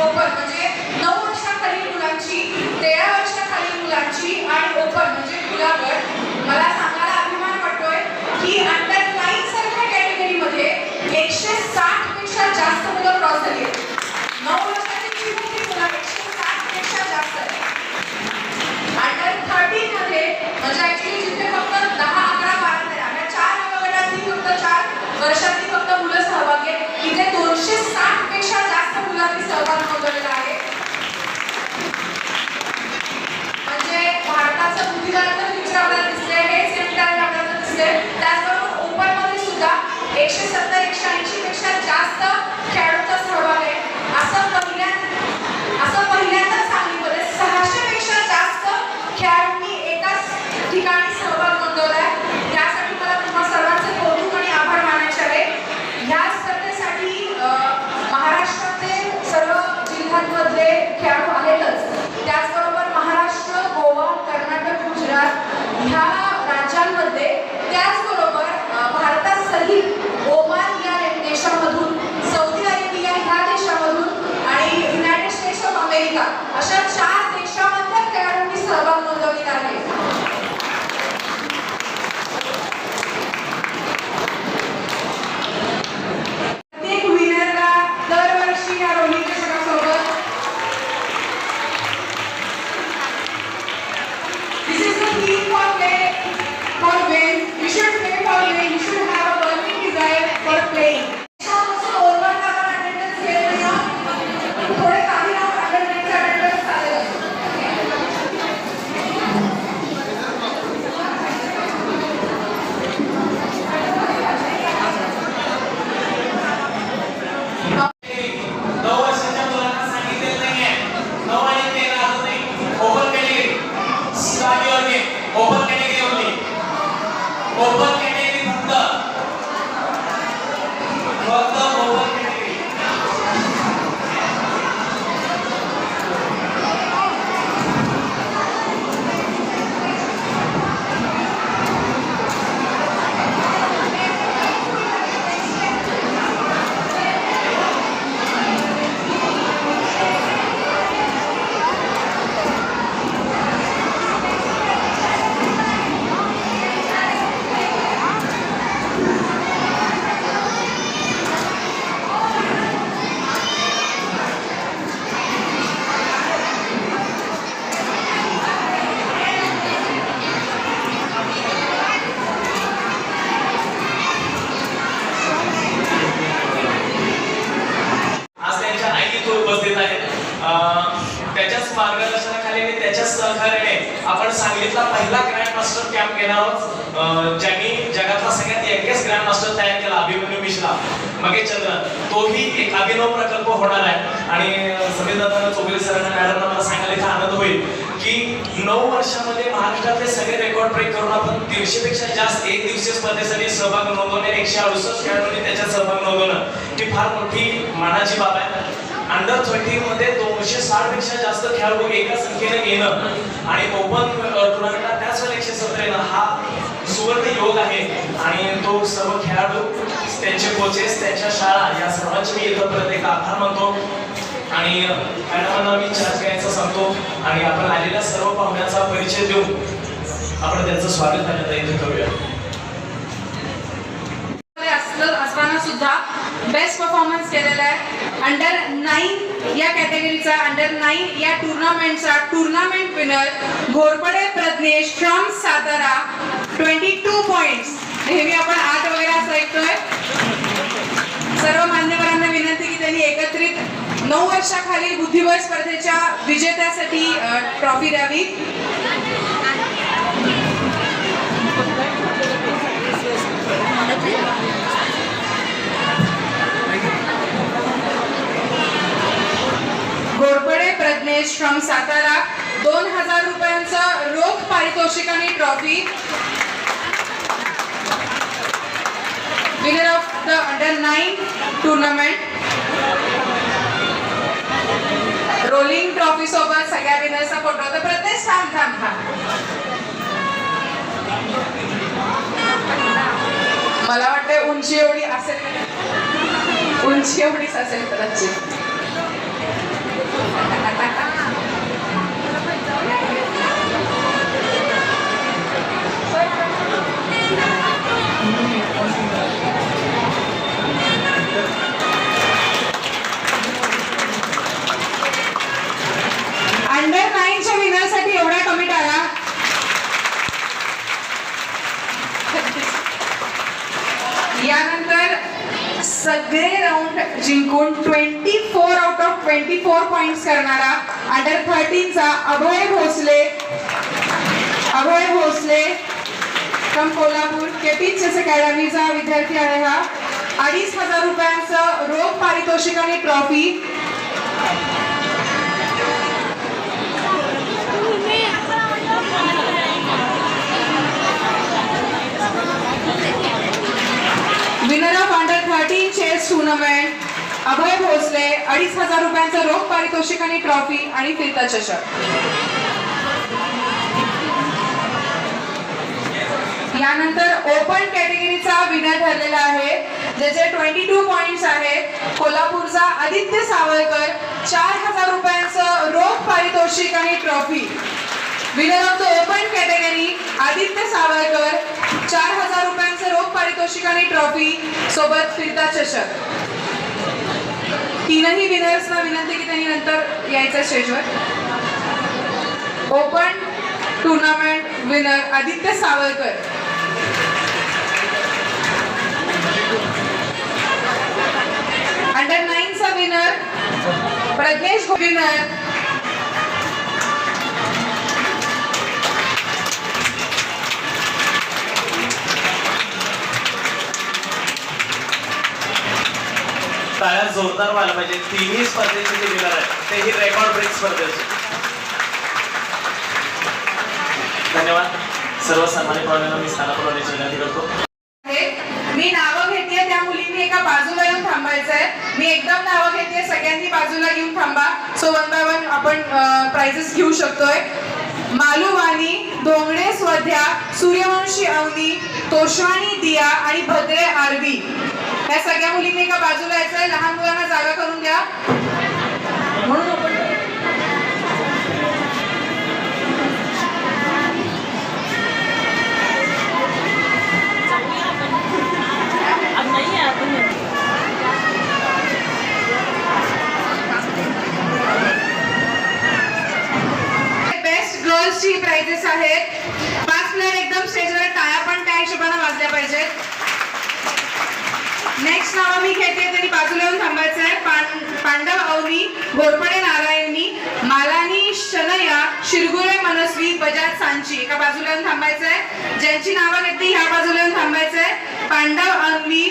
Open म्हणजे नऊ वर्षाखालील मुलांची तेरा वर्षाखालील मुलांची आणि ओपन म्हणजे खुला मला सांगायला अभिमान वाटतोय की अंडर नाईन सारख्या कॅटेगरीमध्ये एकशे साठपेक्षा जास्त मुलं क्रॉस झाली नऊ वर्षाची जी मोठी मुलं एकशे साठपेक्षा जास्त आहे अंडर थर्टीन मध्ये म्हणजे ऍक्च्युली जिथे फक्त दहा अकरा बारा तेरा या चार वयोगटातली फक्त चार वर्षातली फक्त मुलं सहभागी आहेत इथे दोनशे साठपेक्षा जास्त मुलांनी सहभाग नोंदवलेला आहे म्हणजे भारताचं बुद्धिबळाचं फ्युचर आपल्याला दिसतंय हे सेमिनार आपल्याला दिसतंय त्याचबरोबर ओपनमध्ये सुद्धा एकशे सत्तर एकशे ऐंशी पेक्षा जास्त खेळाडूंचा सहभाग आहे असं पहिल्यांदा असं पहिल्यांदा सांगलीमध्ये सहाशे पेक्षा जास्त खेळाडूंनी एकाच ठिकाणी सहभाग नोंदवलाय त्यासाठी मला तुम्हा सर्वांचे कौतुक आणि आभार मानायचे आहे ह्या स्पर्धेसाठी अं, महाराष्ट्राचे सर्व जिल्ह्यांमधले खेळाडू आहेतच त्याचबरोबर महाराष्ट्र गोवा कर्नाटक गुजरात ह्या राज्यांमध्ये त्याचबरोबर अं, भारतासहित ओमान या देशामधून सौदी अरेबिया ह्या देशामधून आणि युनायटेड स्टेट्स ऑफ अमेरिका अशा चार मार्गदर्शनाखाली आणि त्याच्याच सहकार्याने आपण सांगलीतला पहिला ग्रँड मास्टर कॅम्प घेणार आहोत. ज्यांनी जगातला सगळ्यात यंगेस्ट ग्रँड मास्टर तयार केला अभिमन्यू मिश्रा मगे चंद्र तोही एक अभिनव प्रकल्प होणार आहे. आणि समीरदादा चौगले सरांना मॅडमना मला सांगायला इथं आनंद होईल की नऊ वर्षामध्ये महाराष्ट्रातले सगळे रेकॉर्ड ब्रेक करून आपण दीडशेपेक्षा जास्त एक दिवसीय स्पर्धेसाठी सहभाग नोंदवणे एकशे अडुसष्ट खेळाडूंनी त्याच्यात सहभाग नोंदवणं ही फार मोठी मानाची बाब आहे. अंडर ट्वेंटी मध्ये दोनशे साठपेक्षा जास्त खेळाडू एका संख्येने येणं. आणि ओपन टुर्नामेंटला त्याच वेळेला एकशे सत्तर येणं हा सुवर्ण योग आहे. आणि तो सर्व खेळाडू त्यांचे कोचेस त्यांच्या शाळा या सर्वांचे मी इथं एक आभार मानतो. आणि मॅडमांना मी चार्ज घ्यायचं सांगतो. आणि आपण आलेल्या सर्व पाहुण्याचा परिचय देऊन आपण त्यांचं स्वागत करण्यात इथे करूया. असलं असताना सुद्धा बेस्ट परफॉर्मन्स केलेला आहे. अंडर नाईन या कॅटेगरीचा अंडर नाईन या टुर्नामेंटचा tournament winner Ghorpade Pradnyesh from Satara twenty two points नेहमी आपण आठ वगैरे असं ऐकतोय. सर्व मान्यवरांना विनंती की त्यांनी एकत्रित नऊ वर्षाखाली बुद्धिबळ स्पर्धेच्या विजेत्यासाठी ट्रॉफी द्यावी. घोरपडे प्रज्ञेश फ्रॉम सातारा दोन हजार रुपयांचं रोख पारितोषिक आणि trophy winner of the under nine tournament rolling trophy सोबत सगळ्या विनर्सचा फोटो तर प्रत्येक थांब थांब थांब. मला वाटतं उंची एवढी असेल. उंची एवढीच असेल कदाचित. जिंकून twenty four out of twenty four point करणारा under थर्टीनचा Abhay Bhosale. Abhay Bhosale from Kolhapur. KP chess अकॅडमीचा विद्यार्थी आहे हा. अडीच हजार रुपयांचं रोख पारितोषिक आणि trophy winner of under thirteen chess tournament Abhay Bhosale अडीच हजार रुपयांचं रोख पारितोषिक आणि ट्रॉफी आणि फिरता चषक. यानंतर ओपन कॅटेगरीचा विनर ठरलेला आहे ज्याचे ट्वेंटी टू पॉइंट्स आहेत. कोल्हापूरचा आदित्य सावळकर चार हजार रुपयांचं रोख पारितोषिक आणि trophy. Winner of the open category Aditya Savalkar चार हजार रुपयांचं रोख पारितोषिक आणि ट्रॉफी सोबत फिरता चषक. तीनही विनर्सना विनंती की त्यांनी नंतर यायचं स्टेजवर. Open tournament winner Aditya Savalkar under नाईनचा winner Pradnyesh winner. टाळ्या जोरदार व्हायला पाहिजे. तिन्ही स्पर्धेचे जे विनर आहेत तेही रेकॉर्ड ब्रेक स्पर्धेचे. धन्यवाद. सर्वसामान्य सन्मानित पाहुण्यांना मी स्थानाप्रमाणे विनंती करतो. मी नावं घेते त्या मुलींनी एका बाजूला येऊन थांबायचंय. मी एकदम नावं घेते सगळ्यांनी बाजूला घेऊन थांबा. सो वन बाय वन आपण प्राइजेस घेऊ शकतोय. मालुवानी डोंगडे स्वध्या सूर्यवंशी अवनी तोषवाणी दिया आणि भद्रे आरवी. या सगळ्या मुलींनी एका बाजूला यायचंय लहान मुलांना जागा करून द्या म्हणून बेस्ट गर्ल्सची प्राइजेस आहेत. पाच प्लेअर एकदम स्टेजवर टाळ्या पण त्या हिशोबाने वाजल्या पाहिजेत. नेक्स्ट नाव मी घेते तरी बाजूला येऊन थांबायचं आहे. पांडव अवनी घोरपडे नारायणी मालानी शनया शिरगुळे मनस्वी बजाज सांची. एका बाजूला येऊन थांबायचं आहे. ज्यांची नावं घेतली ह्या बाजूला येऊन थांबायचं आहे. पांडव अवनी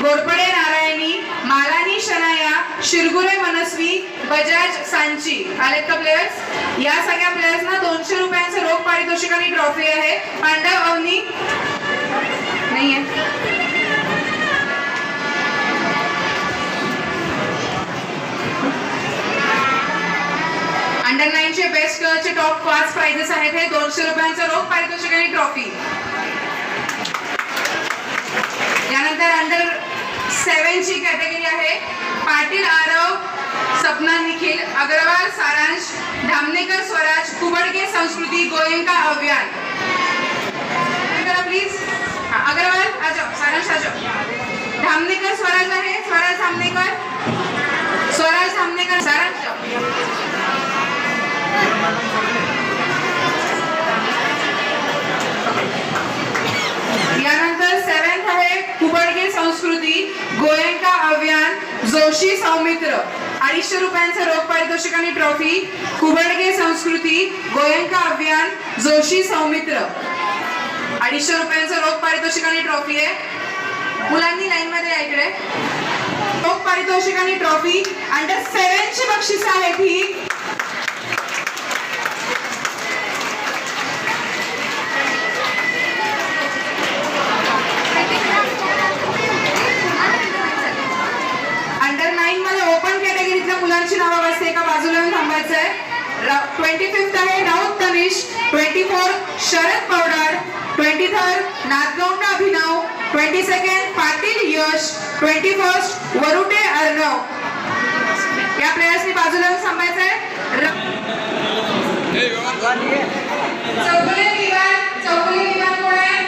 घोरपडे नारायणी मालानी शनाया शिरगुळे मनस्वी बजाज सांची. आलेत का प्लेयर्स या सगळ्या प्लेयर्सना दोनशे रुपयांचं रोख पारितोषिक आणि ट्रॉफी आहे. पांडव अवनी नाहीये. अंडर नाईनचे बेस्ट चे टॉप पाच प्राइजेस आहेत हे. दोनशे रुपयांचं रोख पारितोषिक आणि ट्रॉफी यानंतर अंडर सेव्हनची कॅटेगरी आहे. पाटील आरव सपना निखिल अग्रवाल सारांश धामणेकर स्वराज कुबडके संस्कृती गोयंका अभियान. प्लीज अग्रवाल आ सारांश आ धामनेकर धामणेकर स्वराज आहे. स्वराज धामणेकर. स्वराज धामणेकर सारांश. यानंतर सेव्हन्थ आहे कुबडगे संस्कृती गोयंका अभियान जोशी सौमित्र. अडीचशे रुपयांचं रोख पारितोषिक आणि ट्रॉफी कुबडगे संस्कृती गोयंका अभियान जोशी सौमित्र. अडीचशे रुपयांचं रोख पारितोषिक आणि ट्रॉफी आहे. मुलांनी लाईन मध्ये या इकडे. रोख पारितोषिक आणि ट्रॉफी अंडर सेव्हनची बक्षिस आहेत ही. Muralidhar Nadgaund Abhinav twenty second Patil Yash twenty first Varute Arnav. या प्लेयर्सनी बाजूला सांभायचं आहे. चौगुले विमान चौगुले विमान कोण आहे?